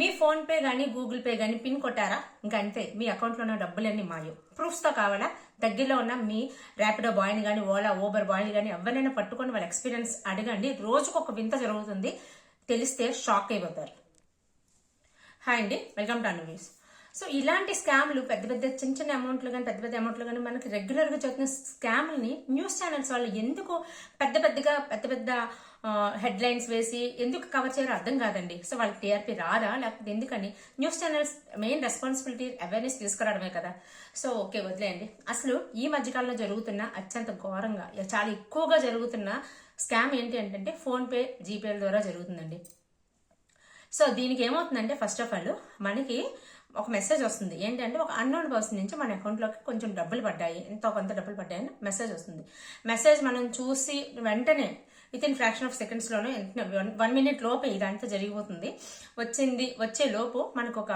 మీ PhonePe కానీ Google Pay కానీ pin కొట్టారా? ఇంకంతే అంతే మీ అకౌంట్లో ఉన్న డబ్బులన్నీ మాయం ప్రూఫ్స్తో కావాలా? దగ్గరలో ఉన్న మీ ర్యాపిడో బాయ్ని కానీ ఓలా ఓబర్ బాయ్ని కానీ ఎవరైనా పట్టుకొని వాళ్ళ ఎక్స్పీరియన్స్ అడగండి. రోజుకు ఒక వింత జరుగుతుంది. తెలిస్తే షాక్ అయిపోతారు. హాయ్ అండి వెల్కమ్ టు న్యూస్. సో ఇలాంటి స్కామ్లు పెద్ద పెద్ద చిన్న చిన్న అమౌంట్లు కానీ పెద్ద పెద్ద అమౌంట్లు కానీ మనకి రెగ్యులర్గా జరుగుతున్న స్కామ్ని న్యూస్ ఛానల్స్ వాళ్ళు ఎందుకు పెద్ద పెద్దగా పెద్ద పెద్ద హెడ్లైన్స్ వేసి ఎందుకు కవర్ చేయరో అర్థం కాదండి. సో వాళ్ళకి టీఆర్పీ రాదా? లేకపోతే ఎందుకని? News channels main responsibility awareness తీసుకురావడమే కదా. సో ఓకే వదిలేయండి. అసలు ఈ మధ్యకాలంలో జరుగుతున్న అత్యంత ఘోరంగా చాలా ఎక్కువగా జరుగుతున్న స్కామ్ ఏంటి అంటే ఫోన్పే జీపేల ద్వారా జరుగుతుందండి. సో దీనికి ఏమవుతుందంటే ఫస్ట్ ఆఫ్ ఆల్ మనకి ఒక మెసేజ్ వస్తుంది. ఏంటంటే ఒక అన్నోన్ పర్సన్ నుంచి మన అకౌంట్లోకి కొంచెం డబ్బులు పడ్డాయి. ఎంతో కొంత డబ్బులు పడ్డాయని మెసేజ్ వస్తుంది. మెసేజ్ మనం చూసి వెంటనే విత్ ఇన్ ఫ్రాక్షన్ ఆఫ్ సెకండ్స్లోనే వన్ మినిట్ లోపే ఇదంతా జరిగిపోతుంది. వచ్చింది వచ్చే లోపు మనకు ఒక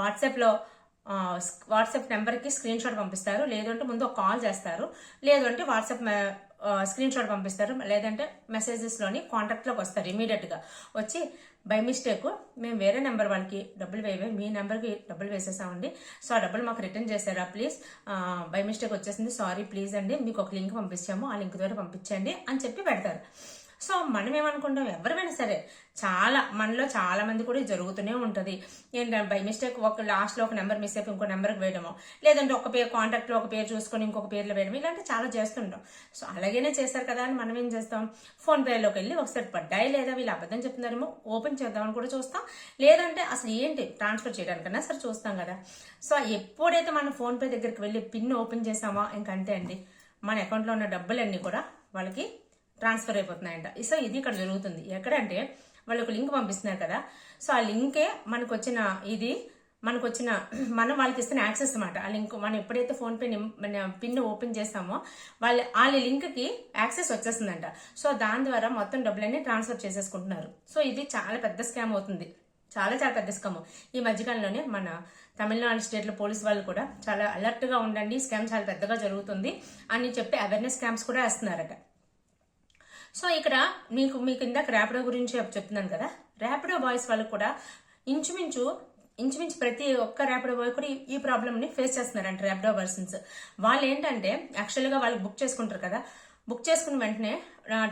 వాట్సాప్లో వాట్సాప్ నెంబర్కి స్క్రీన్ షాట్ పంపిస్తారు. లేదంటే ముందు ఒక కాల్ చేస్తారు. లేదంటే వాట్సాప్ స్క్రీన్ షాట్ పంపిస్తారు. లేదంటే మెసేజెస్లోని కాంటాక్ట్లోకి వస్తారు ఇమీడియట్గా వచ్చి బై మిస్టేక్ మేము వేరే నెంబర్ వాళ్ళకి డబ్బులు వేయవే మీ నెంబర్కి డబ్బులు వేసేసామండి. సో ఆ డబ్బులు మాకు రిటర్న్ చేశారా ప్లీజ్ బై మిస్టేక్ వచ్చేసింది. సారీ ప్లీజ్ అండి. మీకు ఒక లింక్ పంపించాము. ఆ లింక్ ద్వారా పంపించండి అని చెప్పి పెడతారు. సో మనం ఏమనుకుంటాం ఎవరైనా సరే చాలా మనలో చాలా మంది కూడా జరుగుతూనే ఉంటుంది. ఏంటంటే బై మిస్టేక్ ఒక లాస్ట్లో ఒక నెంబర్ మిస్ అయిపోయి ఇంకో నెంబర్కి వేయడము. లేదంటే ఒక పేరు కాంటాక్ట్లో ఒక పేరు చూసుకొని ఇంకొక పేర్లో వేయడం. ఇలాంటి చాలా చేస్తుంటాం. సో అలాగేనే చేస్తారు కదా అని మనం ఏం చేస్తాం ఫోన్పేలోకి వెళ్ళి ఒకసారి పడ్డాయి లేదా? వీళ్ళు అబద్ధం చెప్తున్నారేమో ఓపెన్ చేద్దామని కూడా చూస్తాం. లేదంటే అసలు ఏంటి? ట్రాన్స్ఫర్ చేయడానికన్నా సరే చూస్తాం కదా. సో ఎప్పుడైతే మనం ఫోన్ పే దగ్గరికి వెళ్ళి పిన్ ఓపెన్ చేసామో ఇంకంతే అండి. మన అకౌంట్లో ఉన్న డబ్బులన్నీ కూడా వాళ్ళకి ట్రాన్స్ఫర్ అయిపోతున్నాయంట. సో ఇది ఇక్కడ జరుగుతుంది. ఎక్కడంటే వాళ్ళు ఒక లింక్ పంపిస్తున్నారు కదా. సో ఆ లింకే మనకు వచ్చిన ఇది మనకు వచ్చిన మనం వాళ్ళకి ఇస్తున్న యాక్సెస్ అనమాట ఆ లింక్ మనం ఎప్పుడైతే ఫోన్పే పిన్ ఓపెన్ చేస్తామో వాళ్ళ వాళ్ళ లింక్కి యాక్సెస్ వచ్చేస్తుందంట. సో దాని ద్వారా మొత్తం డబ్బులన్నీ ట్రాన్స్ఫర్ చేసేసుకుంటున్నారు. సో ఇది చాలా పెద్ద స్కామ్ అవుతుంది. చాలా చాలా పెద్ద స్కామ్. ఈ మధ్యకాలంలోనే మన తమిళనాడు స్టేట్లో పోలీస్ వాళ్ళు కూడా చాలా అలర్ట్గా ఉండండి. స్కామ్ చాలా పెద్దగా జరుగుతుంది అని చెప్పి అవేర్నెస్ స్కామ్స్ కూడా వేస్తున్నారట. సో ఇక్కడ మీకు మీకు ఇందాక ర్యాపిడో గురించి చెప్తున్నాను కదా. ర్యాపిడో బాయ్స్ వాళ్ళు కూడా ఇంచుమించు ఇంచుమించు ప్రతి ఒక్క ర్యాపిడో బాయ్ కూడా ఈ ప్రాబ్లమ్ని ఫేస్ చేస్తున్నారంట ర్యాపిడో పర్సన్స్. వాళ్ళు ఏంటంటే యాక్చువల్గా వాళ్ళు బుక్ చేసుకుంటారు కదా. బుక్ చేసుకున్న వెంటనే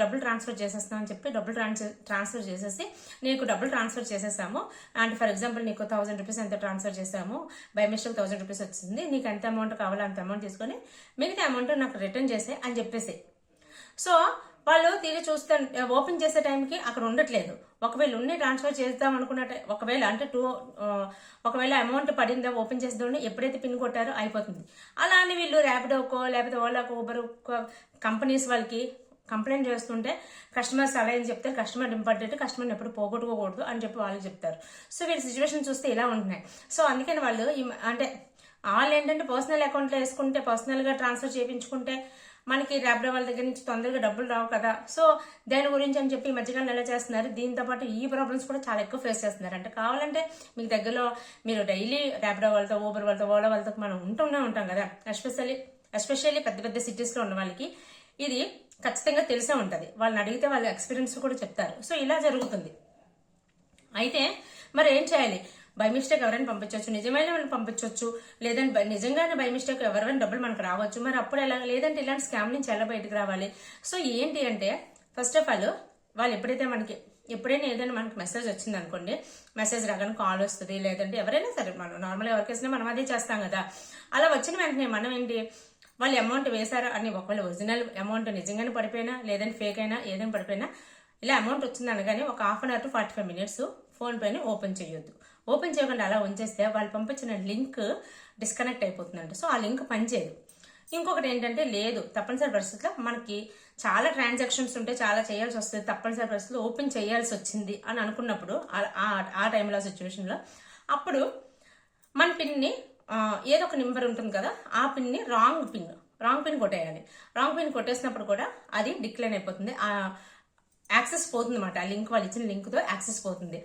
డబ్బులు ట్రాన్స్ఫర్ చేసేస్తాం అని చెప్పి డబ్బులు ట్రాన్స్ఫర్ ట్రాన్స్ఫర్ చేసేసి నీకు డబ్బులు ట్రాన్స్ఫర్ చేసేసాము. అండ్ ఫర్ ఎగ్జాంపుల్ నీకు థౌసండ్ రూపీస్ ఎంత ట్రాన్స్ఫర్ చేసాము? బై మిస్టేక్ థౌసండ్ రూపీస్ వచ్చింది. నీకు ఎంత అమౌంట్ కావాలో అంత అమౌంట్ తీసుకొని మిగతా అమౌంట్ నాకు రిటర్న్ చేసే అని చెప్పేసి. సో వాళ్ళు తిరిగి చూస్తే ఓపెన్ చేసే టైంకి అక్కడ ఉండట్లేదు. ఒకవేళ ఉండి ట్రాన్స్ఫర్ చేద్దాం అనుకున్న ఒకవేళ అంటే టూ ఒకవేళ అమౌంట్ పడిందా ఓపెన్ చేద్దాం ఎప్పుడైతే పిన్ కొట్టారో అయిపోతుంది. అలా అని వీళ్ళు ర్యాపిడోకో లేకపోతే ఓలాకో ఊబర్ కంపెనీస్ వాళ్ళకి కంప్లైంట్ చేస్తుంటే కస్టమర్స్ అలా అని చెప్తారు కస్టమర్ ఇంపార్టెంట్ కస్టమర్ని ఎప్పుడు పోగొట్టుకోకూడదు అని చెప్పి వాళ్ళు చెప్తారు. సో వీళ్ళ సిచ్యువేషన్ చూస్తే ఇలా ఉంటున్నాయి. సో అందుకని వాళ్ళు అంటే వాళ్ళు ఏంటంటే పర్సనల్ అకౌంట్లో వేసుకుంటే పర్సనల్గా ట్రాన్స్ఫర్ చేయించుకుంటే మనకి ర్యాపిడో వాళ్ళ దగ్గర నుంచి తొందరగా డబ్బులు రావు కదా. సో దాని గురించి అని చెప్పి మధ్యకాలం ఎలా చేస్తున్నారు? దీంతో పాటు ఈ ప్రాబ్లమ్స్ కూడా చాలా ఎక్కువ ఫేస్ చేస్తున్నారు. అంటే కావాలంటే మీకు దగ్గరలో మీరు డైలీ ర్యాపిడో వాళ్ళతో ఊబర్ వాళ్ళతో ఓలా వాళ్ళతో మనం ఉంటూనే ఉంటాం కదా. ఎస్పెషల్లీ ఎస్పెషల్లీ పెద్ద పెద్ద సిటీస్లో ఉన్న వాళ్ళకి ఇది ఖచ్చితంగా తెలిసే ఉంటుంది. వాళ్ళని అడిగితే వాళ్ళ ఎక్స్పీరియన్స్ కూడా చెప్తారు. సో ఇలా జరుగుతుంది. అయితే మరి ఏం చేయాలి? బై మిస్టేక్ ఎవరైనా పంపించవచ్చు నిజమైన వాళ్ళని పంపించవచ్చు లేదంటే నిజంగానే బై మిస్టేక్ ఎవరైనా డబ్బులు మనకు రావచ్చు. మరి అప్పుడు ఎలా లేదంటే ఇలాంటి స్కామ్ నుంచి ఎలా బయటకు రావాలి? సో ఏంటి అంటే ఫస్ట్ ఆఫ్ ఆల్ వాళ్ళు ఎప్పుడైతే మనకి ఎప్పుడైనా ఏదైనా మనకి మెసేజ్ వచ్చింది అనుకోండి మెసేజ్ రాగానే కాల్ వస్తుంది. లేదంటే ఎవరైనా సరే మనం నార్మల్ ఎవరికైనా మనం అదే చేస్తాం కదా. అలా వచ్చిన వెంటనే మనం ఏంటి వాళ్ళు అమౌంట్ వేశారు అని ఒకవేళ ఒరిజినల్ అమౌంట్ నిజంగానే పడిపోయినా లేదంటే ఫేక్ అయినా ఏదైనా పడిపోయినా ఇలా అమౌంట్ వచ్చింది అనగానే ఒక half an hour to forty five minutes ఫోన్పేని open చేయొద్దు. ఓపెన్ చేయకుండా అలా ఉంచేస్తే వాళ్ళు పంపించిన లింక్ డిస్కనెక్ట్ అయిపోతుందంట. సో ఆ లింక్ పనిచేయదు. ఇంకొకటి ఏంటంటే లేదు తప్పనిసరి పరిస్థితిలో మనకి చాలా ట్రాన్సాక్షన్స్ ఉంటే చాలా చేయాల్సి వస్తుంది. తప్పనిసరి పరిస్థితులు ఓపెన్ చేయాల్సి వచ్చింది అని అనుకున్నప్పుడు ఆ టైంలో సిచ్యువేషన్లో అప్పుడు మన పిన్ని ఏదో ఒక నెంబర్ ఉంటుంది కదా ఆ పిన్ని రాంగ్ పిన్ రాంగ్ పిన్ కొట్టేయాలి. రాంగ్ పిన్ కొట్టేసినప్పుడు కూడా అది డిక్లైన్ అయిపోతుంది. ఆ యాక్సెస్ పోతుంది అనమాట ఆ లింక్ వాళ్ళు ఇచ్చిన లింక్తో యాక్సెస్ పోతుంది.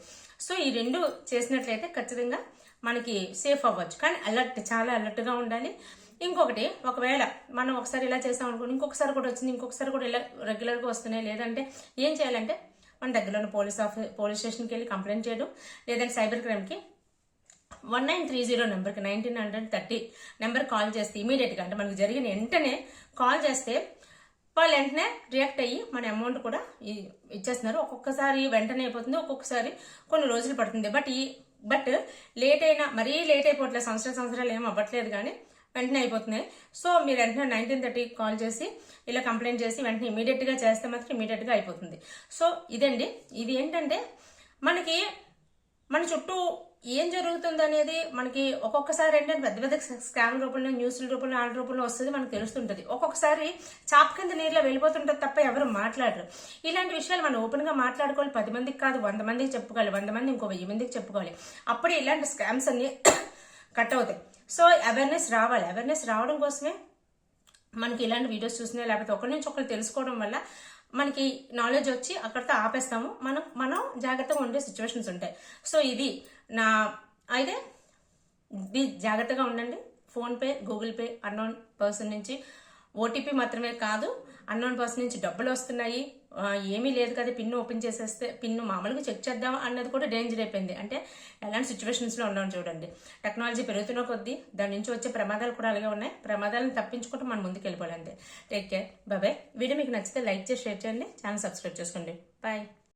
సో ఈ రెండు చేసినట్లయితే ఖచ్చితంగా మనకి సేఫ్ అవ్వచ్చు. కానీ అలర్ట్ చాలా అలర్ట్గా ఉండాలి. ఇంకొకటి ఒకవేళ మనం ఒకసారి ఇలా చేస్తాం అనుకోండి ఇంకొకసారి కూడా వచ్చింది ఇంకొకసారి కూడా ఇలా రెగ్యులర్గా వస్తున్నాయి. లేదంటే ఏం చేయాలంటే మన దగ్గరలో ఉన్న పోలీస్ ఆఫీస్ పోలీస్ స్టేషన్కి వెళ్ళి కంప్లైంట్ చేయడం లేదంటే సైబర్ క్రైమ్కి వన్ నైన్ త్రీ జీరో నెంబర్కి nineteen hundred thirty number call చేస్తే ఇమీడియట్గా అంటే మనకు జరిగిన వెంటనే కాల్ చేస్తే వాళ్ళు వెంటనే రియాక్ట్ అయ్యి మన అమౌంట్ కూడా ఇచ్చేస్తున్నారు. ఒక్కొక్కసారి వెంటనే అయిపోతుంది ఒక్కొక్కసారి కొన్ని రోజులు పడుతుంది. బట్ ఈ బట్ లేట్ అయినా మరీ లేట్ అయిపోవట్లేదు. సంవత్సరం సంవత్సరాలు ఏం అవ్వట్లేదు కానీ వెంటనే అయిపోతున్నాయి. సో మీరు వెంటనే నైన్టీన్ థర్టీకి కాల్ చేసి ఇలా కంప్లైంట్ చేసి వెంటనే ఇమీడియట్గా చేస్తే మాత్రం ఇమీడియట్గా అయిపోతుంది. సో ఇదండి. ఇది ఏంటంటే మనకి మన చుట్టూ ఏం జరుగుతుంది అనేది మనకి ఒక్కొక్కసారి ఏంటంటే పెద్ద పెద్ద స్కామ్ రూపంలో న్యూస్ల రూపంలో ఆడ రూపంలో వస్తుంది మనకు తెలుస్తుంటుంది. ఒక్కొక్కసారి చాప్ కింద నీళ్ళ వెళ్ళిపోతుంటుంది తప్ప ఎవరు మాట్లాడరు. ఇలాంటి విషయాలు మనం ఓపెన్గా మాట్లాడుకోవాలి. పది మందికి కాదు వంద మందికి చెప్పుకోవాలి. వంద మంది ఇంకో వెయ్యి మందికి చెప్పుకోవాలి. అప్పుడే ఇలాంటి స్కామ్స్ అన్ని కట్ అవుతాయి. సో అవేర్నెస్ రావాలి. అవేర్నెస్ రావడం కోసమే మనకి ఇలాంటి వీడియోస్ చూసినా లేకపోతే ఒకరి నుంచి ఒకరు తెలుసుకోవడం వల్ల మనకి నాలెడ్జ్ వచ్చి అక్కడితో ఆపేస్తాము. మనం మనం జాగ్రత్తగా ఉండే సిచ్యువేషన్స్ ఉంటాయి. సో ఇది నా అయితే ఇది జాగ్రత్తగా ఉండండి. PhonePe Google Pay unknown person నుంచి ఓటీపీ మాత్రమే కాదు అన్నోన్ పర్సన్ నుంచి డబ్బులు వస్తున్నాయి. ఏమీ లేదు కదా పిన్ను ఓపెన్ చేసేస్తే పిన్ను మామూలుగా చెక్ చేద్దాం అన్నది కూడా డేంజర్ అయిపోయింది. అంటే ఎలాంటి సిచ్యువేషన్స్లో ఉన్నాం చూడండి. టెక్నాలజీ పెరుగుతున్న కొద్దీ దాని నుంచి వచ్చే ప్రమాదాలు కూడా అలాగే ఉన్నాయి. ప్రమాదాలను తప్పించుకుంటూ మనం ముందుకు వెళ్ళిపోవాలంటే టేక్ కేర్. బాబాయ్ వీడియో మీకు నచ్చితే లైక్ చేసి షేర్ చేయండి. ఛానల్ సబ్స్క్రైబ్ చేసుకోండి. బాయ్.